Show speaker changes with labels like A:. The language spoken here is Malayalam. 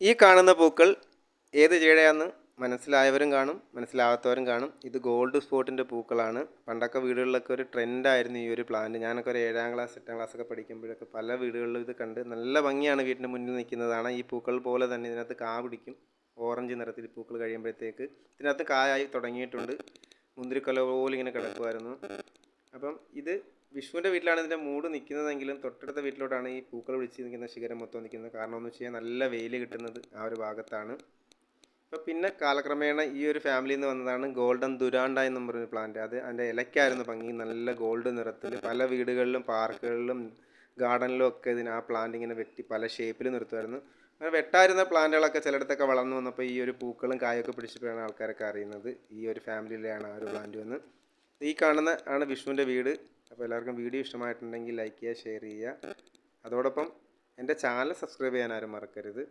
A: ഈ കാണുന്ന പൂക്കൾ ഏത് ചേടയാന്ന് മനസ്സിലായവരും കാണും മനസ്സിലാവാത്തവരും കാണും. ഇത് ഗോൾഡ് സ്പോട്ടിന്റെ പൂക്കളാണ്. പണ്ടൊക്കെ വീടുകളിലൊക്കെ ഒരു ട്രെൻഡായിരുന്നു ഈ ഒരു പ്ലാന്റ് ഞാനൊക്കെ ഒരു ഏഴാം ക്ലാസ് എട്ടാം ക്ലാസ് ഒക്കെ പഠിക്കുമ്പോഴൊക്കെ പല വീടുകളിലും ഇത് കണ്ട് നല്ല ഭംഗിയാണ് വീടിന്റെ മുന്നിൽ നിൽക്കുന്നതാണ്. ഈ പൂക്കൾ പോലെ തന്നെ ഇതിനകത്ത് കാ പിടിക്കും. ഓറഞ്ച് നിറത്തിൽ പൂക്കൾ കഴിയുമ്പോഴത്തേക്ക് ഇതിനകത്ത് കായായി തുടങ്ങിയിട്ടുണ്ട്. മുന്തിരിക്കൊല പോലെ ഇങ്ങനെ കിടക്കുമായിരുന്നു അപ്പം ഇത് വിഷുവിന്റെ വീട്ടിലാണ് ഇതിന്റെ മൂട് നിൽക്കുന്നതെങ്കിലും തൊട്ടടുത്ത വീട്ടിലോട്ടാണ് ഈ പൂക്കൾ പിടിച്ച് നിൽക്കുന്ന ശിഖരം മൊത്തം നിൽക്കുന്നത്. കാരണം എന്ന് വെച്ച് കഴിഞ്ഞാൽ നല്ല വെയിൽ കിട്ടുന്നത് ആ ഒരു ഭാഗത്താണ്. അപ്പോൾ പിന്നെ കാലക്രമേണ ഈ ഒരു ഫാമിലിയിൽ നിന്ന് വന്നതാണ് ഗോൾഡൻ ദുരാണ്ട എന്ന് പറഞ്ഞ പ്ലാന്റ് അത് അതിന്റെ ഇലയ്ക്കായിരുന്നു ഭംഗി. നല്ല ഗോൾഡ് നിറത്തിൽ പല വീടുകളിലും പാർക്കുകളിലും ഗാർഡനിലും ഒക്കെ ഇതിന് ആ പ്ലാന്റ് ഇങ്ങനെ വെട്ടി പല ഷേപ്പിൽ നിർത്തുമായിരുന്നു. അങ്ങനെ വെട്ടായിരുന്ന പ്ലാന്റുകളൊക്കെ ചിലയിടത്തൊക്കെ വളർന്നു വന്നപ്പോൾ ഈ ഒരു പൂക്കളും കായൊക്കെ പിടിച്ചപ്പോഴാണ് ആൾക്കാരൊക്കെ അറിയുന്നത് ഈ ഒരു ഫാമിലിയിലെയാണ് ആ ഒരു പ്ലാന്റ് വന്ന്. ഈ കാണുന്ന ആണ് വിഷ്ണുവിന്റെ വീട്. അപ്പോൾ എല്ലാവർക്കും വീഡിയോ ഇഷ്ടമായിട്ടുണ്ടെങ്കിൽ ലൈക്ക് ചെയ്യുക ഷെയർ ചെയ്യുക. അതോടൊപ്പം എന്റെ ചാനൽ സബ്സ്ക്രൈബ് ചെയ്യാൻ ആരും മറക്കരുത്.